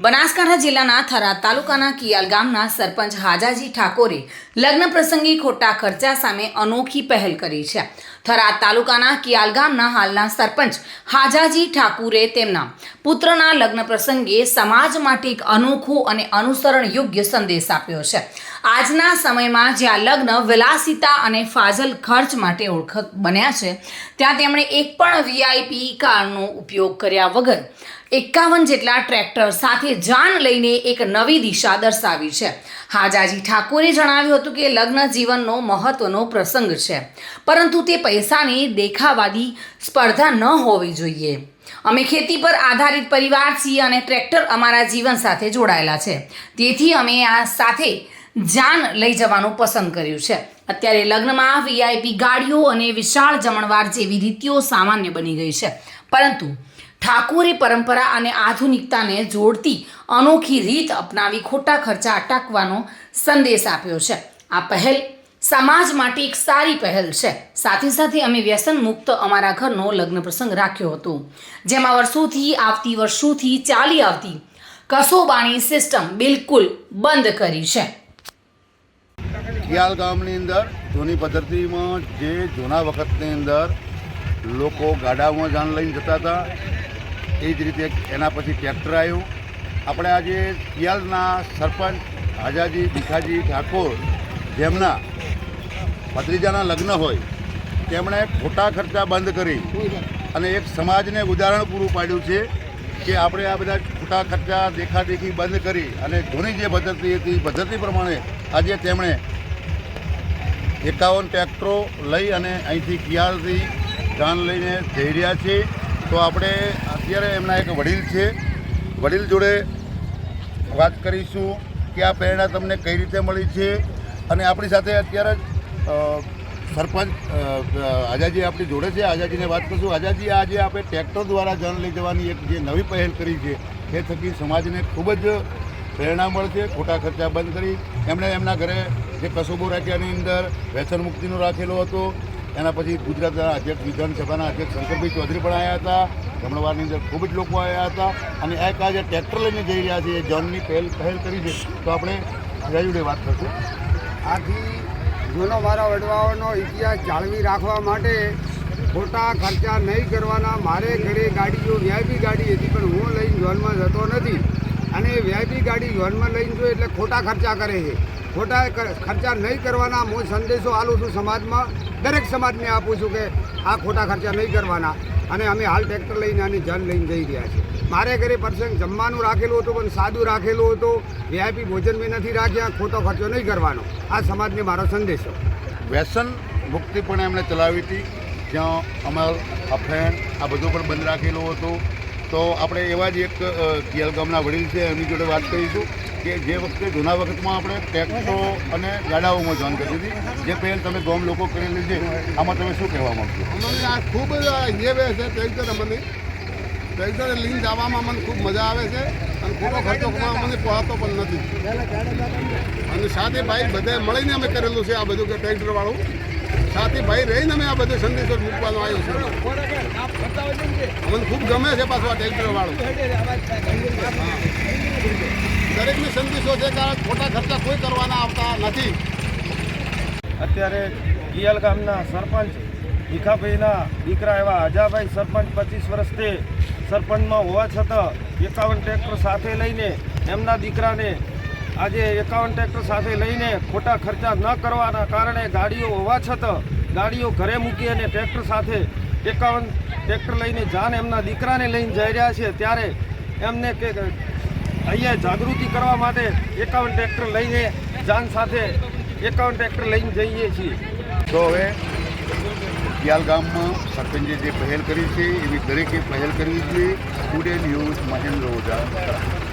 બનાસકાંઠા જિલ્લાના થરાદ તાલુકાના કિયાલ ગામના સરપંચ હાજાજી ઠાકોરે લગ્ન પ્રસંગે ખોટા ખર્ચા સામે અનોખી પહેલ કરી છે. થરાદ તાલુકાના કિયાલ ગામના હાલના સરપંચ હાજાજી ઠાકુરે તેમના પુત્રના લગ્ન પ્રસંગે સમાજ માટે એક અનોખો અને અનુસરણ યોગ્ય સંદેશ આપ્યો છે. આજના સમયમાં જ્યાં લગ્ન વિલાસિતા અને ફાજલ ખર્ચ માટે ઓળખ બન્યા છે, ત્યાં તેમણે એક પણ વીઆઈપી કારનો ઉપયોગ કર્યા વગર એકાવન જેટલા ટ્રેક્ટર સાથે જાન લઈને એક નવી દિશા દર્શાવી છે. હાજાજી ઠાકોરે જણાવ્યું હતું કે લગ્ન જીવનનો મહત્વનો પ્રસંગ છે, પરંતુ તે પૈસાની દેખાવાદી સ્પર્ધા ન હોવી જોઈએ. અમે ખેતી પર આધારિત પરિવાર છીએ અને ટ્રેક્ટર અમારા જીવન સાથે જોડાયેલા છે. તેથી અમે આ સાથે જાન લઈ જવાનું પસંદ કર્યું છે. અત્યારે લગ્નમાં વીઆઈપી ગાડીઓ અને વિશાળ જમણવાર જેવી રીતિઓ સામાન્ય બની ગઈ છે. પરંતુ ઠાકોરે પરંપરા અને આધુનિકતાને જોડતી અનોખી રીત અપનાવી ખોટા ખર્ચા અટકવાનો સંદેશ આપ્યો છે. આ પહેલ સમાજ માટે એક સારી પહેલ છે. સાથે સાથે અમે વ્યસન મુક્ત અમારા ઘરનો લગ્ન પ્રસંગ રાખ્યો હતો, જેમાં વર્ષોથી આવતી વર્ષોથી ચાલી આવતી કસોબાની સિસ્ટમ બિલકુલ બંધ કરી છે. ખિયાલ ગામની અંદર, જૂની પદ્ધતિમાં જે જૂના વખતની અંદર લોકો ગાડામાં જાન લઈને જતા હતા એ જ રીતે એના પછી ટ્રેક્ટર આવ્યું. આપણે આજે ખિયાલના સરપંચ હાજાજી ભીખાજી ઠાકોર જેમના ભત્રીજાના લગ્ન હોય, તેમણે ખોટા ખર્ચા બંધ કરી અને એક સમાજને ઉદાહરણ પૂરું પાડ્યું છે કે આપણે આ બધા ખોટા ખર્ચા દેખાદેખી બંધ કરી અને જૂની જે પદ્ધતિ હતી પદ્ધતિ પ્રમાણે આજે તેમણે એકાવન ટ્રેક્ટરો લઈ અને અહીંથી કિયાલથી જાન લઈને જઈ રહ્યા છે. તો આપણે અત્યારે એમના એક વડીલ છે. વડીલ જોડે વાત કરીશું કે આ પ્રેરણા તમને કઈ રીતે મળી છે અને આપણી સાથે અત્યારે સરપંચ આઝાજી આપણી જોડે છે. આઝાજીને વાત કરશું. આઝાજી આજે આપણે ટ્રેક્ટર દ્વારા જન લઈ જવાની એક જે નવી પહેલ કરી છે, એ થકી સમાજને ખૂબ જ પ્રેરણા મળશે. ખોટા ખર્ચા બંધ કરી. એમણે એમના ઘરે જે કસુબો રાખ્યાની અંદર વ્યસન મુક્તિનો રાખેલો હતો. એના પછી ગુજરાતના અધ્યક્ષ, વિધાનસભાના અધ્યક્ષ શંકરભાઈ ચૌધરી પણ આવ્યા હતા. જમણવારની અંદર ખૂબ જ લોકો આવ્યા હતા. અને એક આજે ટ્રેક્ટર લઈને જઈ રહ્યા છે, એ જનની પહેલ પહેલ કરી છે, તો આપણે રાયુડે વાત કરશું. આથી જૂનો મારા વડવાઓનો ઇતિહાસ જાળવી રાખવા માટે ખોટા ખર્ચા નહીં કરવાના. મારે ઘરે ગાડીઓ વ્યાયબી ગાડી હતી, પણ હું લઈને જોનમાં જતો નથી. અને વ્યાયબી ગાડી જોનમાં લઈને જો એટલે ખોટા ખર્ચા કરે છે. ખોટા ખર્ચા નહીં કરવાના. હું સંદેશો આલું છું સમાજમાં. દરેક સમાજને આપું છું કે આ ખોટા ખર્ચા નહીં કરવાના. અને અમે હાલ ટ્રેક્ટર લઈને આની જન લઈને જઈ રહ્યા છીએ. મારે ઘરે પ્રસંગ જમવાનું રાખેલું હતું, પણ સાદું રાખેલું હતું. વીઆઈપી ભોજન મેં નથી રાખ્યા. ખોટો ખર્ચો નહીં કરવાનો. આ સમાજને મારો સંદેશો. વ્યસન મુક્તિ પણ એમણે ચલાવી હતી. જ્યાં અમર અફેણ આ બધું પણ બંધ રાખેલું હતું. તો આપણે એવા જ એક કિયાલ ગામના વડીલ છે. એમની જોડે વાત કરીશું. કે જે વખતે જૂના વખતમાં આપણે ટેક્સો અને ગાડાઓમાં જોઈન કરી હતી, જે પહેલ તમે ગોમ લોકો કરેલી છે આમાં તમે શું કહેવા માગશો? અમને આ ખૂબ હેવે છે ટ્રેક્ટર અમને. ટ્રેક્ટર લઈને જવામાં મને ખૂબ મજા આવે છે અને ખોટો ખર્ચો અમને મને પહોંચતો પણ નથી. અને સાથે ભાઈ બધે મળીને અમે કરેલું છે આ બધું કે ટ્રેક્ટરવાળું સાથે ભાઈ રહીને અમે આ બધો સંદેશો મૂકવાનો આવ્યો છે. અમને ખૂબ ગમે છે પાછું આ ટ્રેક્ટર વાળું. દરેકને સંદેશો છે કે ખોટા ખર્ચા કોઈ કરવાના આવતા નથી. અત્યારે ગિયાલ ગામના સરપંચ ભીખાભાઈના દીકરા એવા અજાભાઈ સરપંચ પચીસ વર્ષથી સરપંચમાં હોવા છતાં એકાવન ટ્રેક્ટર સાથે લઈને એમના દીકરાને આજે એકાવન ટ્રેક્ટર સાથે લઈને ખોટા ખર્ચા ન કરવાના કારણે ગાડીઓ હોવા છતાં ગાડીઓ ઘરે મૂકી અને ટ્રેક્ટર સાથે એકાવન ટ્રેક્ટર લઈને જાન એમના દીકરાને લઈને જઈ રહ્યા છે. ત્યારે એમને કે અહીંયા જાગૃતિ કરવા માટે એકાવન ટ્રેક્ટર લઈને જાન સાથે એકાવન ટ્રેક્ટર લઈને જઈએ છીએ. તો હવે કિયાલ ગામમાં સરપંચે જે પહેલ કરી છે એવી દરેકે પહેલ કરવી જોઈએ. Student news Mahendra Oza